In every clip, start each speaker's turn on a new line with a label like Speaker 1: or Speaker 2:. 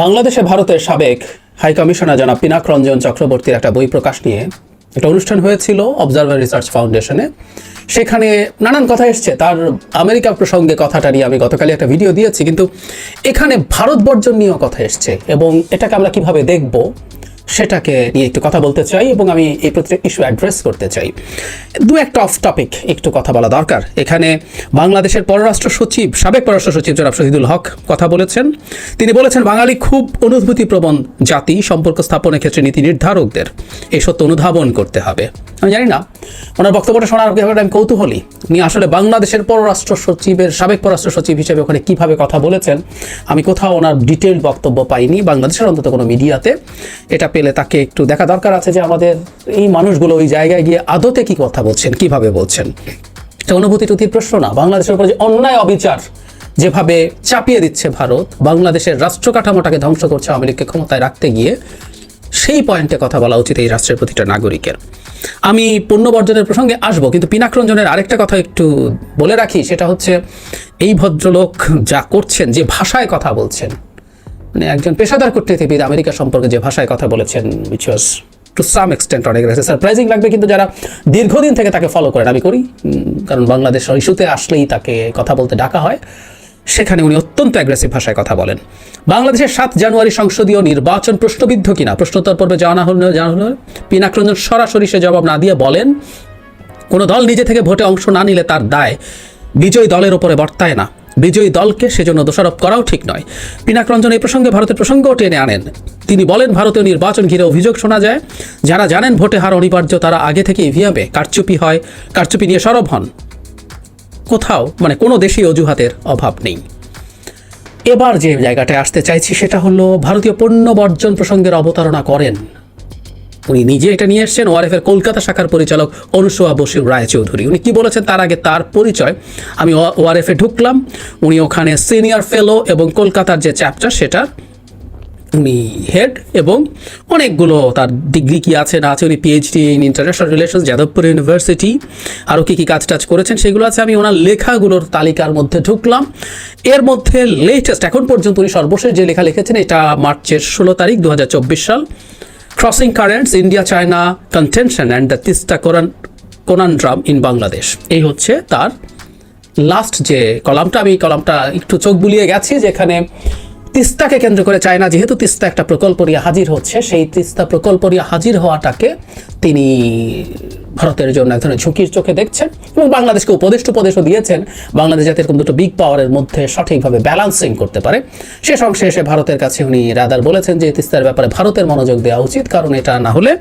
Speaker 1: বাংলাদেশে ভারতের সাবেক হাই কমিশনার জনাব পিনাক রঞ্জন চক্রবর্তীর একটা বই প্রকাশ নিয়ে একটা অনুষ্ঠান হয়েছিল অবজারভার রিসার্চ ফাউন্ডেশনে সেখানে নানান কথা এসছে। তার আমেরিকা প্রসঙ্গে কথাটা নিয়ে আমি গতকালই একটা ভিডিও দিয়েছি, কিন্তু এখানে ভারত বর্জন নিয়েও কথা এসছে এবং এটাকে আমরা কীভাবে দেখব সেটাকে নিয়ে একটু কথা বলতে চাই এবং আমি এই প্রত্যেক ইস্যু অ্যাড্রেস করতে চাই। দু একটা অফ টপিক একটু কথা বলা দরকার। এখানে বাংলাদেশের পররাষ্ট্র সচিব, সাবেক পররাষ্ট্র সচিব জনাব শহীদুল হক কথা বলেছেন। তিনি বলেছেন, বাঙালি খুব অনুভূতিপ্রবণ জাতি, সম্পর্ক স্থাপনের ক্ষেত্রে নীতি নির্ধারকদের। এই সত্য অনুধাবন করতে হবে। আমি জানি না, ওনার বক্তব্যটা শোনার ব্যাপারে আমি কৌতূহলী। উনি আসলে বাংলাদেশের পররাষ্ট্র সচিবের, সাবেক পররাষ্ট্র সচিব হিসেবে ওখানে কীভাবে কথা বলেছেন, আমি কোথাও ওনার ডিটেলড বক্তব্য পাইনি। বাংলাদেশের অন্তত কোনো মিডিয়াতে এটা পেলে তাকে একটু দেখা দরকার আছে যে আমাদের এই মানুষগুলো ওই জায়গায় গিয়ে আদতে কি কথা বলছেন, কীভাবে বলছেন? অনুভূতি টুতির প্রশ্ন না। বাংলাদেশের উপর যে অন্যায় অবিচার যেভাবে চাপিয়ে দিচ্ছে ভারত, বাংলাদেশের রাষ্ট্র কাঠামোটাকে ধ্বংস করছে আমেরিকা ক্ষমতায় রাখতে গিয়ে, সেই পয়েন্টে কথা বলা উচিত এই রাষ্ট্রের প্রতিটা নাগরিকের। আমি পণ্য বর্জনের প্রসঙ্গে আসব, কিন্তু পিনাক্রঞ্জনের আরেকটা কথা একটু বলে রাখি, সেটা হচ্ছে এই ভদ্রলোক যা করছেন, যে ভাষায় কথা বলছেন মানে একজন পেশাদার কূটনীতিবিদ আমেরিকা সম্পর্কে যে ভাষায় কথা বলেছেন which was to some extent অনেক রয়েছে সারপ্রাইজিং লাগবে কিন্তু যারা দীর্ঘদিন থেকে তাকে ফলো করেন, আমি করি কারণ বাংলাদেশ ইস্যুতে আসলেই তাকে কথা বলতে ডাকা হয়। সেখানে উনি অত্যন্ত অ্যাগ্রেসিভ ভাষায় কথা বলেন। বাংলাদেশের সাত জানুয়ারি সংসদীয় নির্বাচন প্রশ্নবিদ্ধ কিনা, প্রশ্নোত্তর পর্বে জানা হল, জানা হলো পিনাকরঞ্জন সরাসরি সে জবাব না দিয়ে বলেন, কোনো দল নিজে থেকে ভোটে অংশ না নিলে তার দায় বিজয়ী দলের ওপরে বর্তায় না। বিজয়ী দলকে সেজন্য দোষারোপ করাও ঠিক নয়। পিনাক রঞ্জন এই প্রসঙ্গে ভারতের প্রসঙ্গও টেনে আনেন। তিনি বলেন, ভারতীয় নির্বাচন ঘিরে অভিযোগ শোনা যায়, যারা জানেন ভোটে হার অনিবার্য, তারা আগে থেকে ইভিএমে কারচুপি হয়, কারচুপি নিয়ে সরব হন। কোথাও মানে কোনো দেশেই অজুহাতের অভাব নেই। এবার যে জায়গাটায় আসতে চাইছি, সেটা হলো ভারতীয় পণ্য বর্জন প্রসঙ্গের অবতারণা করেন উনি নিজে এটা নিয়ে এসেছেন ওআরএফ এর কলকাতা শাখার পরিচালক অনুসোয়া বসির রায়চৌধুরী। উনি কি বলেছেন? তার আগে তার পরিচয়। আমি ওআরএফ ঢুকলাম। উনি ওখানে সিনিয়র ফেলো এবং কলকাতার যে চ্যাপ্টার সেটার উনি হেড এবং অনেকগুলো তার ডিগ্রি কি আছে না আছে, উনি PhD in international relations Jadavpur university আরও কী কী কাজ টাজ করেছেন, সেগুলো আছে। আমি ওনার লেখাগুলোর তালিকার মধ্যে ঢুকলাম। এর মধ্যে লেটেস্ট এখন পর্যন্ত উনি সর্বশেষ যে লেখা লিখেছেন, এটা মার্চের ষোলো তারিখ দু হাজার চব্বিশ সাল। Crossing currents India China contention and the Teesta conundrum in Bangladesh এই হচ্ছে তার লাস্ট যে কলামটা। আমি কলামটা একটু চোখ বুলিয়ে গেছি যেখানে তিস্তাকে কেন্দ্র করে চায়না, যেহেতু তিস্তা একটা প্রকল্প নিয়ে হাজির হচ্ছে, সেই তিস্তা প্রকল্প নিয়ে হাজির হওয়াটাকে তিনি ভারতের জন্য এক ধরনের ঝুঁকির চোখে দেখছেন এবং বাংলাদেশকে উপদেষ্ট উপদেশও দিয়েছেন। বাংলাদেশ যাতে এরকম দুটো বিগ পাওয়ারের মধ্যে সঠিকভাবে ব্যালান্সিং করতে পারে। শেষ অংশে এসে ভারতের কাছে উনি রাদার বলেছেন যে, তিস্তার ব্যাপারে ভারতের মনোযোগ দেওয়া উচিত, কারণ এটা না হলে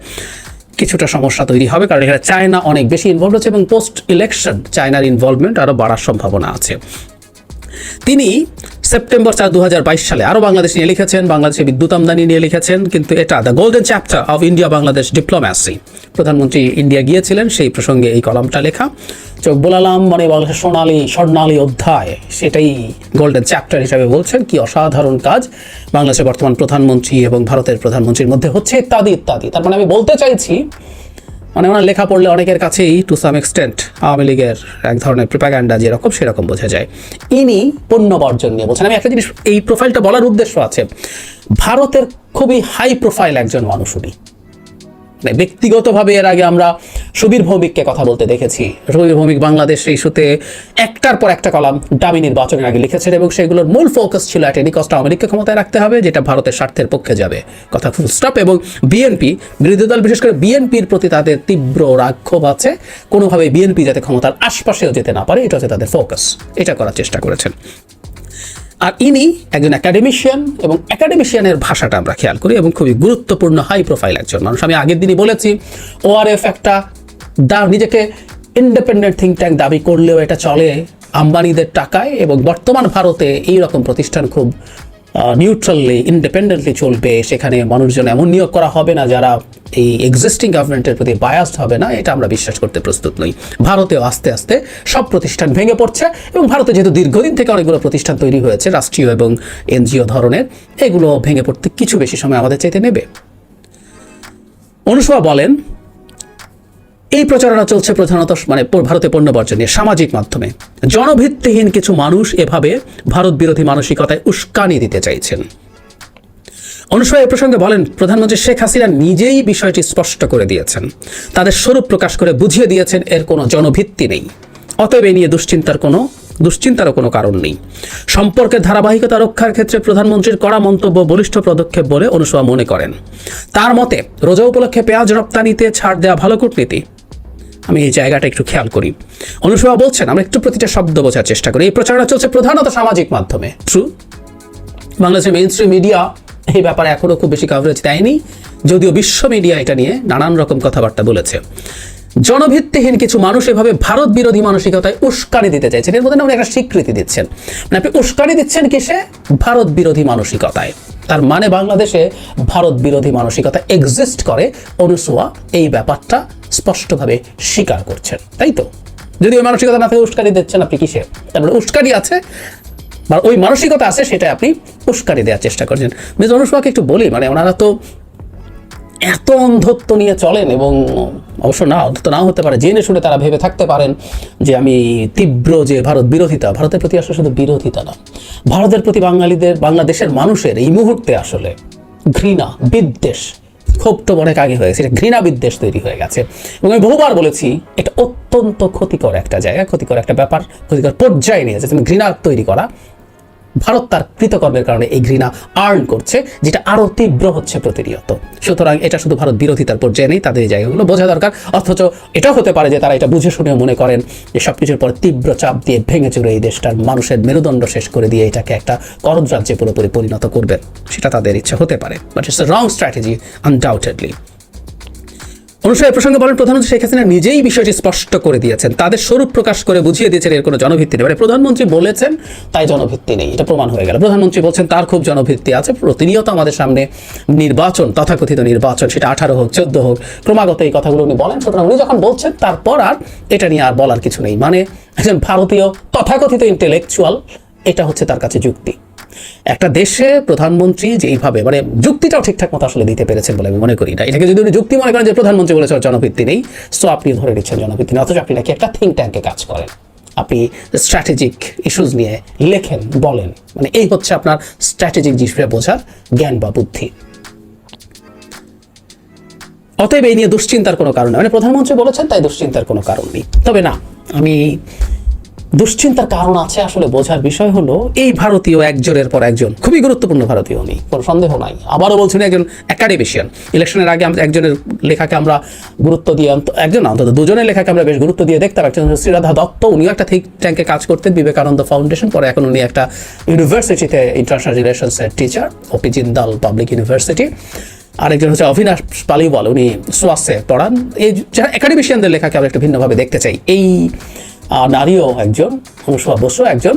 Speaker 1: কিছুটা সমস্যা তৈরি হবে, কারণ এখানে চায়না অনেক বেশি ইনভলভ হচ্ছে এবং পোস্ট ইলেকশন চায়নার ইনভলভমেন্ট আরও বাড়ার সম্ভাবনা আছে। তিনি সেপ্টেম্বর চার দু সালে আরও বাংলাদেশ নিয়ে লিখেছেন, বাংলাদেশে বিদ্যুৎ আমদানি নিয়ে লিখেছেন, কিন্তু এটা the golden chapter of India Bangladesh diplomacy. প্রধানমন্ত্রী ইন্ডিয়া গিয়েছিলেন, সেই প্রসঙ্গে এই কলমটা লেখা, চোখ বোলালাম মানে বাংলাদেশের সোনালী, স্বর্ণালী অধ্যায়। সেটাই গোল্ডেন চ্যাপ্টার হিসাবে বলছেন, কি অসাধারণ কাজ বাংলাদেশের বর্তমান প্রধানমন্ত্রী এবং ভারতের প্রধানমন্ত্রীর মধ্যে হচ্ছে ইত্যাদি ইত্যাদি। তার মানে আমি বলতে চাইছি মানে ওনার লেখা পড়লে অনেকের কাছেই টু সাম এক্সটেন্ট আওয়ামী লীগের এক ধরনের প্রিপাগান্ডা যেরকম সেরকম বোঝা যায়। ইনি পণ্য বর্জন নিয়ে বলছেন। আমি একটা জিনিস, এই প্রোফাইলটা বলার উদ্দেশ্য আছে। ভারতের খুবই হাই প্রোফাইল একজন মানুষ উনি। মানে ব্যক্তিগতভাবে এর আগে আমরা সুবীর ভৌমিককে কথা বলতে দেখেছি। সুবীর ভৌমিক বাংলাদেশ ইস্যুতে একটার পর একটা কলাম দামি নির্বাচনের আগে লিখেছেন এবং সেগুলোর মূল ফোকাস ছিল অ্যাট এনি কষ্ট আমেরিকা ক্ষমতায় রাখতে হবে, যেটা ভারতের স্বার্থের পক্ষে যাবে। কথা ফুল স্টপ এবং বিএনপি, বিরোধী দল, বিশেষ করে বিএনপির প্রতি তাদের তীব্র রাক্ষোভ আছে। কোনোভাবে বিএনপি যাতে ক্ষমতার আশপাশেও যেতে না পারে, এটা হচ্ছে তাদের ফোকাস। এটা করার চেষ্টা করেছেন। আর ইনি একজন একাডেমিশিয়ান এবং একাডেমিশিয়ানের ভাষাটা আমরা খেয়াল করি এবং খুবই গুরুত্বপূর্ণ হাই প্রোফাইল একজন মানুষ। আমি আগের দিনই বলেছি ওআরএফ একটা দা নিজেকে ইন্ডিপেন্ডেন্ট থিঙ্ক ট্যাঙ্ক দাবি করলেও এটা চলে আম্বানিদের টাকায় এবং বর্তমান ভারতে এই রকম প্রতিষ্ঠান খুব নিউট্রালি ইন্ডিপেন্ডেন্টলি চলবে। সেখানে মানুষজন এমন নিয়োগ করা হবে না যারা এই এক্সিস্টিং গভর্নমেন্টের প্রতি বায়াসড হবে না, এটা আমরা বিশ্বাস করতে প্রস্তুত নই। ভারতেও আস্তে আস্তে সব প্রতিষ্ঠান ভেঙে পড়ছে এবং ভারতে যেহেতু দীর্ঘদিন থেকে অনেকগুলো প্রতিষ্ঠান তৈরি হয়েছে, রাষ্ট্রীয় এবং এনজিও ধরনের, এগুলো ভেঙে পড়তে কিছু বেশি সময় আমাদের চাইতে নেবে। অনুসভা বলেন এই প্রচারণা চলছে প্রধানত মানে ভারতে পণ্য বর্জন নিয়ে, সামাজিক মাধ্যমে। জনভিত্তিহীন কিছু মানুষ এভাবে ভারত বিরোধী মানসিকতায় উস্কানি দিতে চাইছেন। অনুসভা এ প্রসঙ্গে বলেন, প্রধানমন্ত্রী শেখ হাসিনা নিজেই বিষয়টি স্পষ্ট করে দিয়েছেন। তাদের স্বরূপ প্রকাশ করে বুঝিয়ে দিয়েছেন, এর কোনো জনভিত্তি নেই। অতএব এ নিয়ে দুশ্চিন্তার কোনো, দুশ্চিন্তারও কোনো কারণ নেই। সম্পর্কের ধারাবাহিকতা রক্ষার ক্ষেত্রে প্রধানমন্ত্রীর কড়া মন্তব্য বলিষ্ঠ পদক্ষেপ বলে অনুসভা মনে করেন। তার মতে, রোজা উপলক্ষে পেঁয়াজ রপ্তানিতে ছাড় দেওয়া ভালো কূটনীতি। আমি এই জায়গাটা একটু খেয়াল করি। অনুসভা বলছেন, আমরা একটু প্রতিটা শব্দ বোঝার চেষ্টা করি। এই প্রচারণা চলছে প্রধানত সামাজিক মাধ্যমে। ট্রু বাংলাদেশের মেইন স্ট্রিম মিডিয়া এই ব্যাপারে এখনও খুব বেশি কভারেজ দেয়নি, যদিও বিশ্ব মিডিয়া এটা নিয়ে নানান রকম কথাবার্তা বলেছে। জনভিত্তিহীন কিছু মানুষ এভাবে ভারত বিরোধী মানসিকতায় উস্কানি দিতে চাইছেন। এর মধ্যে উনি একটা স্বীকৃতি দিচ্ছেন। মানে আপনি উস্কানি দিচ্ছেন কিসে? ভারত বিরোধী মানসিকতায়। তার মানে বাংলাদেশে ভারত বিরোধী মানসিকতা এক্সিস্ট করে। অনুসোয়া, এই ব্যাপারটা স্পষ্টভাবে স্বীকার করছেন, তাই তো? যদি ওই মানসিকতা না থাকে উস্কারি দিচ্ছেন আপনি কিসে? তারপরে উস্কারি আছে, বা ওই মানসিকতা আছে সেটা আপনি উস্কারি দেওয়ার চেষ্টা করছেন। মিস অনুষ্মাকে একটু বলি মানে ওনারা তো এত অন্ধত্ব নিয়ে চলেন এবং অবশ্য না, অন্ধত্ব না হতে পারে, জেনে শুনে তারা ভেবে থাকতে পারেন যে আমি তীব্র যে ভারত বিরোধিতা, ভারতের প্রতি আসলে শুধু বিরোধিতা না, ভারতের প্রতি বাঙালিদের, বাংলাদেশের মানুষের এই মুহূর্তে আসলে ঘৃণা, বিদ্বেষ ক্ষোভটা অনেক আগে হয়েছে, এটা ঘৃণা বিদ্বেষ তৈরি হয়ে গেছে। এবং আমি বহুবার বলেছি, এটা অত্যন্ত ক্ষতিকর একটা জায়গা, ক্ষতিকর একটা ব্যাপার, ক্ষতিকর পর্যায়ে নিয়ে যাচ্ছে ঘৃণা তৈরি করা। ভারত তার কৃতকর্মের কারণে এই ঘৃণা আর্ন করছে, যেটা আরও তীব্র হচ্ছে প্রতিনিয়ত। সুতরাং এটা শুধু ভারত বিরোধিতার পর্যায়ে নেই, তাদের এই জায়গাগুলো বোঝা দরকার। অথচ এটাও হতে পারে যে তারা এটা বুঝে শুনেও মনে করেন যে সব কিছুর পরে তীব্র চাপ দিয়ে ভেঙে চুরে এই দেশটার মানুষের মেরুদণ্ড শেষ করে দিয়ে এটাকে একটা করদ রাজ্যে পুরোপুরি পরিণত করবেন সেটা তাদের ইচ্ছা হতে পারে but it's wrong strategy undoubtedly অনুসারে প্রসঙ্গে বলেন প্রধানমন্ত্রী শেখ হাসিনা নিজেই বিষয়টি স্পষ্ট করে দিয়েছেন। তাদের স্বরূপ প্রকাশ করে বুঝিয়ে দিয়েছেন এর কোনো জনভিত্তি নেই। মানে প্রধানমন্ত্রী বলেছেন, তাই জনভিত্তি নেই। এটা প্রমাণ হয়ে গেল। প্রধানমন্ত্রী বলছেন, তার খুব জনভিত্তি আছে। প্রতিনিয়ত আমাদের সামনে নির্বাচন, তথাকথিত নির্বাচন, সেটা আঠারো হোক, চোদ্দ হোক, ক্রমাগত এই কথাগুলো উনি বলেন। সুতরাং উনি যখন বলছেন, তারপর আর এটা নিয়ে আর বলার কিছু নেই। মানে একজন ভারতীয় তথাকথিত ইন্টেলেকচুয়াল এটা হচ্ছে তার কাছে যুক্তি। একটা দেশে প্রধানমন্ত্রী যেইভাবে মানে যুক্তিটাও ঠিকঠাক মতো আসলে দিতে পেরেছেন বলে আমি মনে করি না। এটাকে যদি উনি যুক্তি মনে করেন যে প্রধানমন্ত্রী বলেছে জনভিত্তি নেই সো আপনি ধরে নিচ্ছেন জনভিত্তি নেই, অথচ আপনি নাকি একটা থিঙ্ক ট্যাঙ্কে কাজ করেন। আপনি স্ট্র্যাটেজিক ইস্যুজ নিয়ে লেখেন, বলেন। মানে এই হচ্ছে আপনার স্ট্র্যাটেজিক জিনিসটা বোঝার জ্ঞান বা বুদ্ধি। অতএব এই নিয়ে দুশ্চিন্তার কোনো কারণ নেই। মানে প্রধানমন্ত্রী বলেছেন, তাই দুশ্চিন্তার কোনো কারণ নেই। তবে না, আমি দুশ্চিন্তার কারণ আছে আসলে বোঝার বিষয় হলো, এই ভারতীয় একজনের পর একজন খুবই গুরুত্বপূর্ণ ভারতীয় উনি, কোনো সন্দেহ নাই। আবারও বলছেন একজন একাডেমিশিয়ান ইলেকশনের আগে আমরা একজনের লেখাকে আমরা গুরুত্ব দিয়ে একজন অন্তত দুজনের লেখাকে আমরা বেশ গুরুত্ব দিয়ে দেখতাম একজন শ্রীরাধা দত্ত, উনিও একটা থিঙ্ক ট্যাঙ্কে কাজ করতেন, বিবেকানন্দ ফাউন্ডেশন পরে এখন উনি একটা ইউনিভার্সিটিতে international রিলেশনসের teacher OP Jindal public university আরেকজন হচ্ছে অভিনাশ পালিওয়াল, উনি সোয়াসে পড়ান। এই যারা একাডেমিশিয়ানদের লেখাকে আমরা একটু ভিন্নভাবে দেখতে চাই। এই নারীও একজন অনুসভা বসু একজন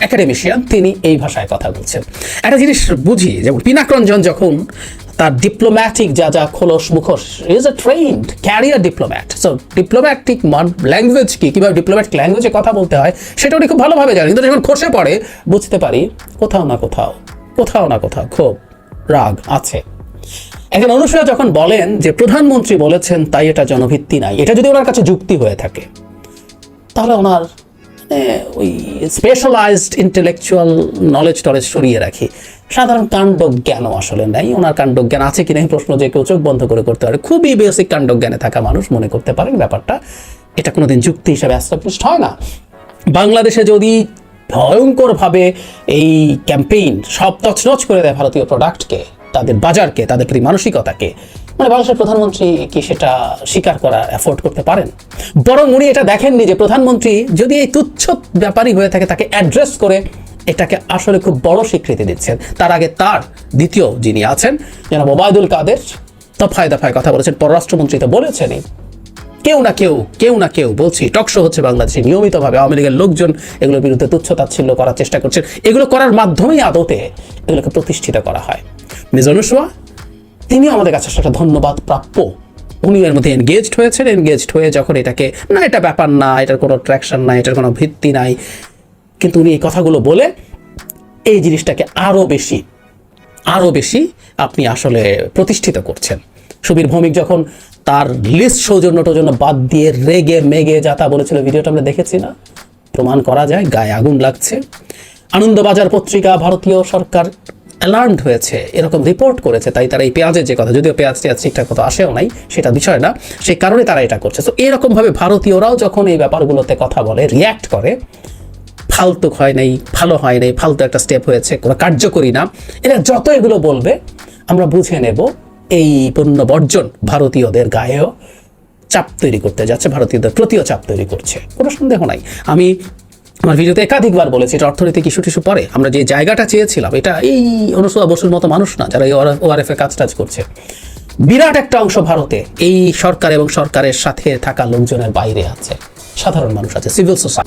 Speaker 1: একাডেমিশিয়ান তিনি এই ভাষায় কথা বলছেন। একটা জিনিস বুঝি যেমন পিনাকরঞ্জন যখন তার ডিপ্লোম্যাটিক যা যা খোলস মুখোশ is a trained career diplomat so diplomatic language কি? কীভাবে ডিপ্লোম্যাটিক ল্যাঙ্গুয়েজে কথা বলতে হয়, সেটা উনি খুব ভালোভাবে জানেন। কিন্তু যখন খসে পড়ে, বুঝতে পারি কোথাও না কোথাও কোথাও না কোথাও ক্ষোভ রাগ আছে। একজন অনুসারী যখন বলেন যে প্রধানমন্ত্রী বলেছেন, তাই এটা জনভিত্তি নাই। এটা যদি ওনার কাছে যুক্তি হয়ে থাকে তাহলে ওনার মানে ওই স্পেশালাইজড ইন্টেলেকচুয়াল নলেজ টলেজ সরিয়ে রাখি। সাধারণ কাণ্ডজ্ঞানও আসলে নাই। ওনার কাণ্ডজ্ঞান আছে কিনা এই প্রশ্ন যে কেউ চোখ বন্ধ করে করতে পারে। খুবই বেসিক কাণ্ডজ্ঞানে থাকা মানুষ মনে করতে পারেন ব্যাপারটা। এটা কোনোদিন যুক্তি হিসাবে অ্যাস্টাবলিশড হয় না। বাংলাদেশে যদি ভয়ঙ্করভাবে এই ক্যাম্পেইন সব তছনছ করে দেয় ভারতীয় প্রোডাক্টকে তাদের বাজারকে, তাদের প্রতি মানসিকতাকে মানে বাংলাদেশের প্রধানমন্ত্রী কি সেটা স্বীকার করা অ্যাফোর্ড করতে পারেন? বরং উনি এটা দেখেননি যে প্রধানমন্ত্রী যদি এই তুচ্ছ ব্যাপারই হয়ে থাকে, তাকে অ্যাড্রেস করে এটাকে আসলে খুব বড় স্বীকৃতি দিচ্ছেন। তার আগে তার দ্বিতীয় যিনি আছেন যেন ওবায়দুল কাদের দফায় দফায় কথা বলেছেন, পররাষ্ট্রমন্ত্রী তো বলেছেনই। কেউ না কেউ কেউ না কেউ বলছি টকশো হচ্ছে বাংলাদেশে নিয়মিতভাবে। আওয়ামী লীগের লোকজন এগুলোর বিরুদ্ধে তুচ্ছ তাচ্ছিল্য করার চেষ্টা করছেন। এগুলো করার মাধ্যমেই আদতে এগুলোকে প্রতিষ্ঠিত করা হয়। মিজ তিনিও আমাদের কাছে একটা ধন্যবাদ প্রাপ্য। উনি এর মধ্যে এনগেজড হয়েছেন এনগেজড হয়ে যখন এটাকে, না, এটা ব্যাপার না, এটার কোনো ট্র্যাকশন নাই, এটার কোনো ভিত্তি নাই। কিন্তু উনি এই কথাগুলো বলে এই জিনিসটাকে আরও বেশি আরও বেশি আপনি আসলে প্রতিষ্ঠিত করছেন। সুবীর ভৌমিক যখন তার লিস্ট সৌজন্য টৌজন্য বাদ দিয়ে রেগে মেগে যা তা বলেছিল, ভিডিওটা আমরা দেখেছি না? প্রমাণ করা যায়, গায়ে আগুন লাগছে। আনন্দবাজার পত্রিকা, ভারতীয় সরকার অ্যালার্মড হয়েছে, এরকম রিপোর্ট করেছে, তাই তারা এই পেঁয়াজের যে কথা, যদিও পেঁয়াজ টেয়াজ ঠিকঠাক মতো আসেও নাই, সেটা বিষয় না সেই কারণে তারা এটা করছে। তো এরকমভাবে ভারতীয়রাও যখন এই ব্যাপারগুলোতে কথা বলে রিয়্যাক্ট করে, ফালতু হয় নাই, ভালো হয় নাই, ফালতু একটা স্টেপ হয়েছে, কোনো কার্যকরী না, এরা যত এগুলো বলবে, আমরা বুঝে নেব এই পণ্য বর্জন ভারতীয়দের গায়েও চাপ তৈরি করতে যাচ্ছে, ভারতীয়দের প্রতিও চাপ তৈরি করছে, কোনো সন্দেহ নাই। আমি আমার ভিডিওতে একাধিকবার বলেছি, এটা অর্থনৈতিক ইস্যু টিস্যু পরে আমরা যে জায়গাটা চেয়েছিলাম, এটা এই অনুসূয়া বসুর মতো মানুষ না, যারা এই ওআরএফ এ কাজ টাজ করছে। বিরাট একটা অংশ ভারতে এই সরকার এবং সরকারের সাথে থাকা লোকজনের বাইরে আছে, সাধারণ মানুষ আছে সিভিল সোসাইটি